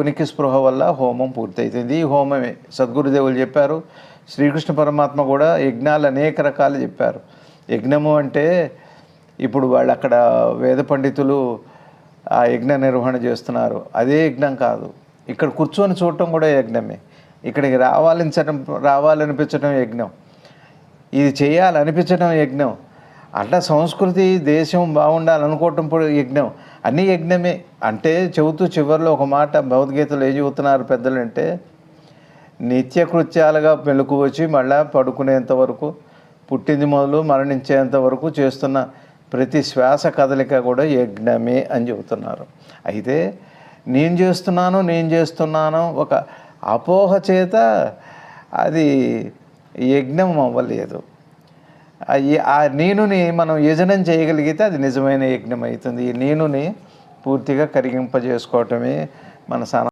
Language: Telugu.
ఉనికి స్పృహ వల్ల హోమం పూర్తయితుంది. ఈ హోమమే సద్గురుదేవులు చెప్పారు. శ్రీకృష్ణ పరమాత్మ కూడా యజ్ఞాలు అనేక రకాలు చెప్పారు. యజ్ఞము అంటే ఇప్పుడు వాళ్ళు అక్కడ వేద పండితులు ఆ యజ్ఞ నిర్వహణ చేస్తున్నారు. అదే యజ్ఞం కాదు. ఇక్కడ కూర్చొని చూడటం కూడా యజ్ఞమే. ఇక్కడికి రావాలించడం రావాలనిపించడం యజ్ఞం. ఇది చేయాలనిపించడం యజ్ఞం. అట్లా సంస్కృతి దేశం బాగుండాలనుకోవటం యజ్ఞం. అన్ని యజ్ఞమే. అంటే చెబుతూ చివరిలో ఒక మాట భగవద్గీతలో ఏం చెబుతున్నారు పెద్దలు అంటే నిత్యకృత్యాలుగా మెలకు వచ్చి మళ్ళా పడుకునేంత వరకు పుట్టింది మొదలు మరణించేంత వరకు చేస్తున్న ప్రతి శ్వాస కదలిక కూడా యజ్ఞమే అని చెబుతున్నారు. అయితే నేను చేస్తున్నాను నేను చేస్తున్నాను ఒక అపోహ చేత అది యజ్ఞం అవ్వలేదు. ఆ నేనుని మనం యజనం చేయగలిగితే అది నిజమైన యజ్ఞం అవుతుంది. ఈ నేనుని పూర్తిగా కరిగింపజేసుకోవటమే మన సనా